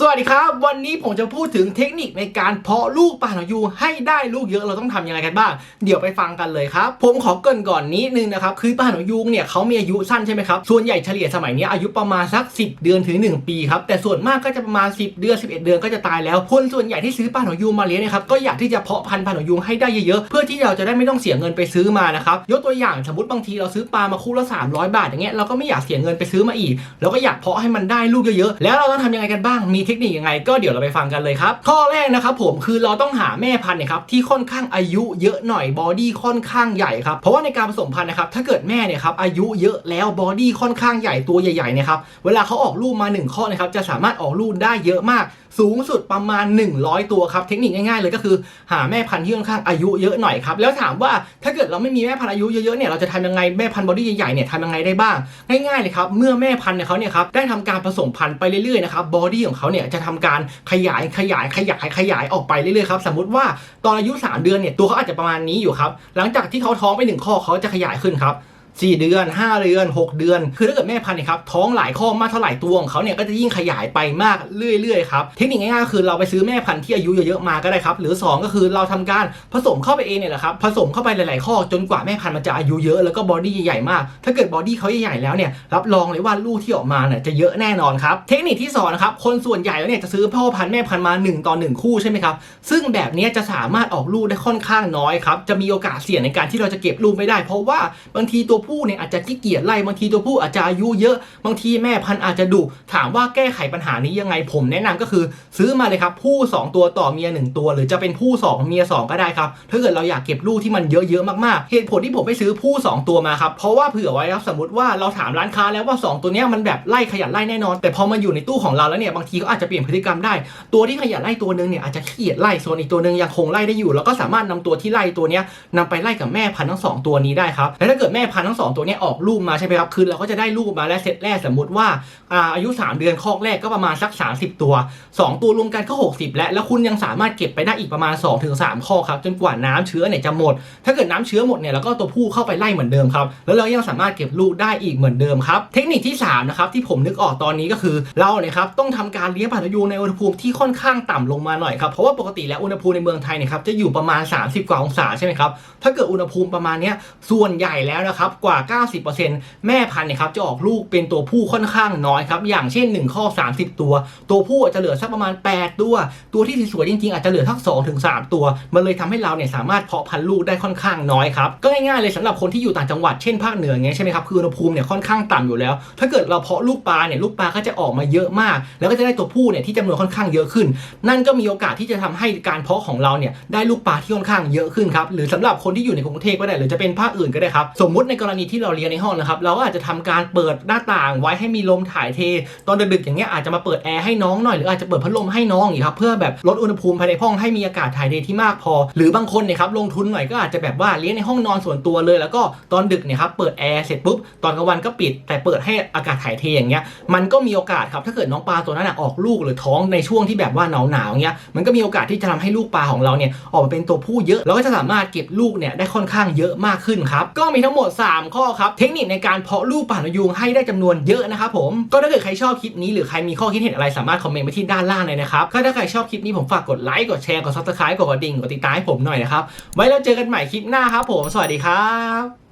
สวัสดีครับ วันนี้ผมจะพูดถึงเทคนิคในการเพาะลูกปลาหนอยูให้ได้ลูกเยอะเราต้องทำยังไงกันบ้าง เดี๋ยวไปฟังกันเลยครับ ผมขอเกรินก่อนนิดนึงนะครับ คือปลาหนอยูเนี่ยเขามีอายุสั้นใช่ไหมครับ ส่วนใหญ่เฉลี่ยสมัยนี้อายุประมาณสัก 10 เดือนถึง 1 ปีครับ แต่ส่วนมากก็จะประมาณ 10 เดือน 11 เดือนก็จะตายแล้ว คนส่วนใหญ่ที่ซื้อปลาหนอยูมาเลี้ยงนะครับก็อยากที่จะเพาะพันธุ์ปลาหนอยูให้ได้เยอะๆเพื่อที่เราจะได้ไม่ต้องเสียเงินไปซื้อมานะครับยกตัวอย่างสมมติบางทีเราซื้อปลามาคู่ละ300 บาทอย่างเงี้ยเราก็ไม่อยากเสียเงินไปซื้อมาอีกเราก็อยากเพาะให้มันได้ลูกเยอะๆแล้วเราต้องทำยังไงกันบ้างมีเทคนิคยังไงก็เดี๋ยวเราไปฟังกันเลยครับ ข้อแรกนะครับผมคือเราต้องหาแม่พันธุ์นะครับที่ค่อนข้างอายุเยอะหน่อยบอดี้ค่อนข้างใหญ่ครับเพราะว่าในการผสมพันธุ์นะครับถ้าเกิดแม่เนี่ยครับอายุเยอะแล้วบอดี้ค่อนข้างใหญ่ตัวใหญ่ๆเนะครับเวลาเขาออกลูกมาหนึ่งข้อนะครับจะสามารถออกลูกได้เยอะมากสูงสุดประมาณ 100 ตัวครับ เทคนิคง่ายๆเลยก็คือ หาแม่พันธุ์ที่ค่อนข้างอายุเยอะหน่อยครับ แล้วถามว่าถ้าเกิดเราไม่มีแม่พันธุ์อายุเยอะๆเนี่ยเราจะทำยังไงแม่พันธุ์บอดี้ใหญ่ๆเนี่ยทำยังไงได้บ้าง ง่ายๆเลยครับ เมื่อแม่พันธุ์เนี่ยเขาเนี่ยครับได้ทำการผสมพันธุ์ไปเรื่อยๆนะครับบอดี้ของเขาเนี่ยจะทำการขยายขยายขยายขยายออกไปเรื่อยๆครับสมมติว่าตอนอายุ 3 เดือนเนี่ยตัวเขาอาจจะประมาณนี้อยู่ครับหลังจากที่เขาท้องไปหนึ่งข้อเขาจะขยายขึ้นครับ 4 เดือน 5 เดือน 6 เดือน คือถ้าเกิดแม่พันธุ์เนี่ยครับท้องหลายข้อมากเท่าไหร่ตัวของเขาเนี่ยก็จะยิ่งขยายไปมากเรื่อยๆครับเทคนิคง่ายๆก็คือเราไปซื้อแม่พันธุ์ที่อายุเยอะๆมาก็ได้ครับหรือ 2 ก็คือเราทำการผสมเข้าไปเองเนี่ยแหละครับผสมเข้าไปหลายๆข้อจนกว่าแม่พันธุ์มันจะอายุเยอะแล้วก็บอดี้ใหญ่ๆมาก ถ้าเกิดบอดี้เขาใหญ่ๆแล้วเนี่ยรับรองเลยว่าลูกที่ออกมาเนี่ยจะเยอะแน่นอนครับเทคนิคที่สอนะครับคนส่วนใหญ่แล้วเนี่ยจะซื้อพ่อพันธุ์แม่พันธุ์มา 1 ต่อ 1 คู่ใช่ไหมครับซึ่งแบบนี้จะสามารถออกลูกได้ค่อนข้างน้อยครับจะมีโอกาสเสี่ยงในการที่เราจะเก็บลูกไม่ได้ เพราะว่าบางทีตัวผู้เนี่ยอาจจะขี้เกียจไล่บางทีตัวผู้อาจจะอายุเยอะบางทีแม่พันธุ์อาจจะดุถามว่าแก้ไขปัญหานี้ยังไงผมแนะนำก็คือ ซื้อมาเลยครับผู้ 2 ตัวต่อเมีย 1 ตัว หรือจะเป็นผู้ 2 เมีย 2 ก็ได้ครับถ้าเกิดเราอยากเก็บลูกที่มันเยอะๆมากๆเหตุผลที่ผมไปซื้อผู้ 2 ตัวมาครับเพราะว่าเผื่อไว้ครับสมมติว่าเราถามร้านค้าแล้วว่า 2 ตัวนี้มันแบบไล่ขยันไล่แน่นอน แต่พอมาอยู่ในตู้ของเราแล้วเนี่ยบางทีก็อาจจะเปลี่ยนพฤติกรรมได้ ตัวที่ขยันไล่ตัวนึงเนี่ยอาจจะขี้เกียจไล่ส่วนอีกตัวนึงยังคงไล่ได้อยู่ แล้วก็สามารถนำตัวที่ไล่ตัวนี้ยนำไปไล่กับแม่พันธุ์ทั้งสองตัวนี้ได้ครับและถ้าเกิดแม่พันธุ์ทั้งสองตัวนี้ออกลูกมาใช่ไหมครับ คือเราก็จะได้ลูกมาและเซตแรกสมมติว่าอาอายุ 3 เดือนคอกแรกก็ประมาณสัก 30 ตัว 2 ตัวรวมกันก็ 60 แล้ว แล้วคุณยังสามารถเก็บไปได้อีกประมาณ 2-3 ข้อครับ จนกว่าน้ำเชื้อเนี่ยจะหมด ถ้าเกิดน้ำเชื้อหมดเนี่ยแล้วก็ตัวผู้เข้าไปไล่เหมือนเดิมครับ แล้วเรายังสามารถเก็บลูกได้อีกเหมือนเดิมครับ เทคนิคที่สามนะครับที่ผมนึกออกตอนนี้ก็คือเราเนี่ยครับต้องทำการเลี้ยงปลาทะยูในอุณหภูมิที่ค่อนข้างต่ำลงมาหน่อยครับ เพราะว่าปกติแล้วอุณหภูมิในเมืองไทยเนี่ยครับจะอยู่ประมาณ 30 กว่าองศาใช่ไหมครับ ถ้าเกิดอุณหภูมิประมาณเนี้ยส่วนใหญ่แล้วนะครับกว่า 90%แม่พันธุ์เนี่ยครับจะออกลูกเป็นตัวผู้ค่อนข้างน้อยครับอย่างเช่น 1 ข้อ 30 ตัว ตัวผู้อาจจะเหลือสักประมาณ 8 ตัว ตัวที่สวยๆจริงๆอาจจะเหลือทั้ง2ถึง3ตัว มันเลยทำให้เราเนี่ยสามารถเพาะพันธุ์ลูกได้ค่อนข้างน้อยครับก็ง่ายๆเลยสำหรับคนที่อยู่ต่างจังหวัดเช่นภาคเหนือเงี้ยใช่ไหมครับคืออุณหภูมิเนี่ยค่อนข้างต่ำอยู่แล้ว ถ้าเกิดเราเพาะลูกปลาเนี่ยลูกปลาก็จะออกมาเยอะมาก แล้วก็จะได้ตัวผู้เนี่ยที่จำนวนค่อนข้างเยอะขึ้น นั่นก็มีโอกาสที่จะทำให้การเพาะของเราเนี่ยได้ลูกปลาที่ค่อนข้างเยอะขึ้นครับหรือสำหรับคนที่อยู่ในกรุงเทพก็ได้หรือจะเป็นภาคอื่นก็ได้ครับสมมติในกรณีที่เราเรียนในห้องนะครับ เราก็อาจจะทำการเปิดหน้าต่างไว้ให้มีลมถ่ายเท ตอนดึกๆอย่างเงี้ยอาจจะมาเปิดแอร์ให้น้องหน่อยหรืออาจจะเปิดพัดลมให้น้องอย่างครับเพื่อแบบลดอุณหภูมิภายในห้องให้มีอากาศถ่ายเทที่มากพอ หรือบางคนเนี่ยครับลงทุนหน่อยก็อาจจะแบบว่าเลี้ยงในห้องนอนส่วนตัวเลย แล้วก็ตอนดึกเนี่ยครับเปิดแอร์เสร็จปุ๊บตอนกลางวันก็ปิด แต่เปิดให้อากาศถ่ายเทอย่างเงี้ยมันก็มีโอกาสครับถ้าเกิดน้องปลาตัวนั้นออกลูกหรือท้องในช่วงที่แบบว่าหนาวๆเงี้ยมันก็มีโอกาสที่จะทำให้ลูกปลาของเราเนี่ยออกมาเป็นตัวผู้เยอะแล้วก็จะสามารถเก็บลูกเนี่ยได้ค่อนข้างเยอะมากขึ้นครับก็มีทั้งหมด 3ข้อครับ เทคนิคในการเพาะลูกป่านยุงให้ได้จำนวนเยอะนะครับผม ก็ถ้าเกิดใครชอบคลิปนี้หรือใครมีข้อคิดเห็นอะไรสามารถคอมเมนต์ไปที่ด้านล่างเลยนะครับก็ถ้าใครชอบคลิปนี้ผมฝากกดไลค์กดแชร์กดซับสไครต์กดกระดิ่งกดติดตามให้ผมหน่อยนะครับไว้แล้วเจอกันใหม่คลิปหน้าครับผม สวัสดีครับ